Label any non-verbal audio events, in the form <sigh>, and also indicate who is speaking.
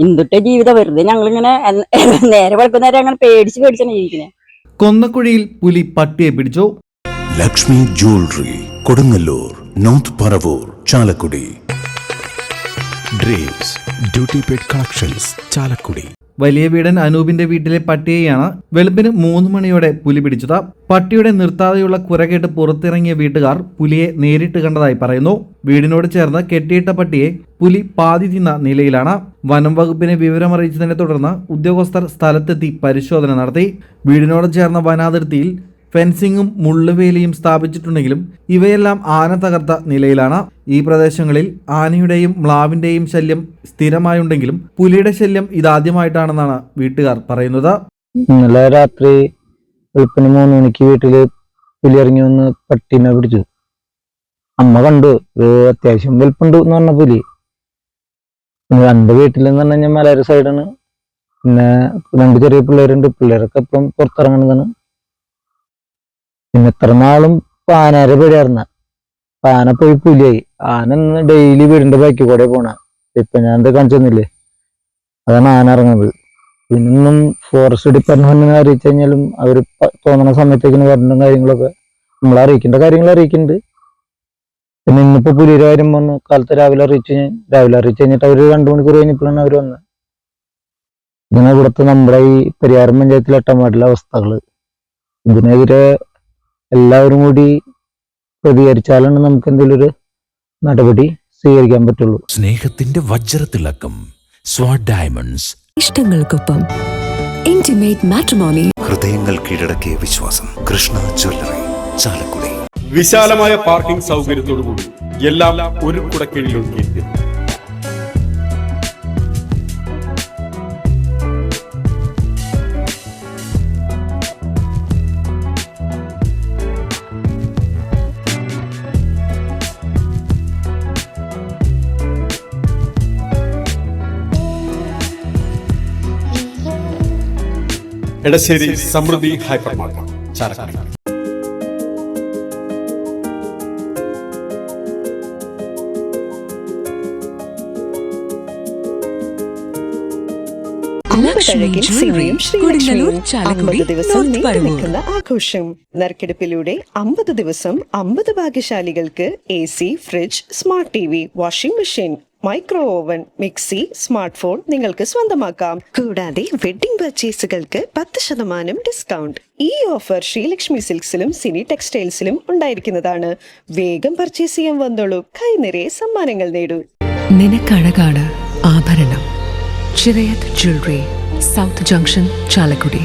Speaker 1: ഇന്തുട്ട ജീവിതം വെറുതെ ഞങ്ങളിങ്ങനെ <laughs> നേരെ വെളുക്കുന്നേരം അങ്ങനെ പേടിച്ച് പേടിച്ചാണ് ജീവിക്കുന്നത്
Speaker 2: കൊന്നക്കുഴിയിൽ പുലി പട്ടിയെ പിടിച്ചു.
Speaker 3: Lakshmi jewellery Kodungallur north Paravur Chalakudy. Dreams duty paid collections Chalakudy.
Speaker 2: വലിയ വീടൻ അനൂപിന്റെ വീട്ടിലെ പട്ടിയെയാണ് വെളുപ്പിന് മൂന്ന് മണിയോടെ പുലി പിടിച്ചത്. പട്ടിയുടെ നിർത്താതെയുള്ള കുരകേട്ട് പുറത്തിറങ്ങിയ വീട്ടുകാർ പുലിയെ നേരിട്ട് കണ്ടതായി പറയുന്നു. വീടിനോട് ചേർന്ന് കെട്ടിയിട്ട പട്ടിയെ പുലി പാതി തിന്ന നിലയിലാണ്. വനം വകുപ്പിനെ വിവരമറിയിച്ചതിനെ തുടർന്ന് ഉദ്യോഗസ്ഥർ സ്ഥലത്തെത്തി പരിശോധന നടത്തി. വീടിനോട് ചേർന്ന വനാതിർത്തിയിൽ ഫെൻസിങ്ങും മുള്ളുവേലിയും സ്ഥാപിച്ചിട്ടുണ്ടെങ്കിലും ഇവയെല്ലാം ആന തകർത്ത നിലയിലാണ്. ഈ പ്രദേശങ്ങളിൽ ആനയുടെയും മ്ലാവിന്റെയും ശല്യം സ്ഥിരമായുണ്ടെങ്കിലും പുലിയുടെ ശല്യം ഇതാദ്യമായിട്ടാണെന്നാണ് വീട്ടുകാർ പറയുന്നത്.
Speaker 4: ഇന്നലെ രാത്രി വെളുപ്പിന് മൂന്ന് മണിക്ക് വീട്ടിൽ പുലി ഇറങ്ങി വന്ന് പട്ടീനെ പിടിച്ചു. അമ്മ കണ്ടു അത്യാവശ്യം വലുപ്പുണ്ട് എന്ന് പറഞ്ഞ പുലി. രണ്ട് വീട്ടിലെന്ന് പറഞ്ഞു കഴിഞ്ഞാൽ മലയാള സൈഡാണ് പിന്നെ രണ്ട് ചെറിയ പിള്ളേരുണ്ട്. പിള്ളേരൊക്കെ എപ്പോഴും പുറത്തിറങ്ങണതാണ് പിന്നെ ഇത്ര നാളും പാനാരെ പേടിയായിരുന്ന. പാന പോയി പുലിയായി. ആന ഡെയിലി വീടിന്റെ ബാക്കി കൂടെ പോണ. ഇപ്പൊ ഞാൻ എന്താ കാണിച്ചു തന്നില്ലേ? അതാണ് ആന ഇറങ്ങുന്നത്. പിന്നൊന്നും ഫോറസ്റ്റ് ഡിപ്പാർട്ട്മെന്റിനെ അറിയിച്ചു കഴിഞ്ഞാലും അവർ തോന്നുന്ന സമയത്തേക്കിന് വരണ്ടും കാര്യങ്ങളൊക്കെ നമ്മൾ അറിയിക്കേണ്ട കാര്യങ്ങൾ അറിയിക്കുന്നുണ്ട് പിന്നെ ഇന്നിപ്പോ പുലിയുടെ കാര്യം വന്നു. കാലത്ത് രാവിലെ അറിയിച്ചു ഞാൻ രാവിലെ അറിയിച്ചു കഴിഞ്ഞിട്ട് അവർ രണ്ടു മണിക്കൂർ കഴിഞ്ഞപ്പോഴാണ് അവർ വന്നത് ഇങ്ങനെ ഇവിടുത്തെ നമ്മുടെ ഈ പരിയാരം പഞ്ചായത്തിലെ പാടില്ല അവസ്ഥകൾ. ഇതിനെതിരെ എല്ലാവരും കൂടി പ്രതികരിച്ചാലാണ് നമുക്ക് എന്തെങ്കിലും ഒരു നടപടി സ്വീകരിക്കാൻ പറ്റുള്ളൂ.
Speaker 3: സ്നേഹത്തിന്റെ വജ്രത്തിളക്കം സ്വാഡ് ഡയമണ്ട്സ്
Speaker 5: ഇഷ്ടങ്ങൾക്കൊപ്പം ഇന്റിമേറ്റ് മാട്രിമോണി
Speaker 3: ഹൃദയങ്ങൾ കീഴടക്കിയ വിശ്വാസം. കൃഷ്ണ ജ്വല്ലറി ചാലക്കുടി.
Speaker 6: വിശാലമായ പാർക്കിംഗ് സൗകര്യത്തോടുകൂടി എല്ലാം ഒരു കുടക്കീഴിൽ എടശ്ശേരി സമൃദ്ധി ഹൈപ്പർ മാർക്കറ്റ് ചാലക്കുടി
Speaker 7: നിൽക്കുന്ന ആഘോഷം. നറുക്കെടുപ്പിലൂടെ അമ്പത് ദിവസം അമ്പത് ഭാഗ്യശാലികൾക്ക് A C fridge smart T V washing machine micro oven mixie smart phone നിങ്ങൾക്ക് സ്വന്തമാക്കാം. കൂടാതെ വെഡിംഗ് പർച്ചേസുകൾക്ക് പത്ത് ശതമാനം ഡിസ്കൗണ്ട്. ഈ ഓഫർ ശ്രീലക്ഷ്മി സിൽക്സിലും സിനി ടെക്സ്റ്റൈൽസിലും ഉണ്ടായിരിക്കുന്നതാണ്. വേഗം പർച്ചേസ് ചെയ്യാൻ വന്നോളൂ. കൈ നിറയെ സമ്മാനങ്ങൾ നേടൂ.
Speaker 5: നിനക്കഴകാണ് ആഭരണം. Chirayath jewellery south junction Chalakudy.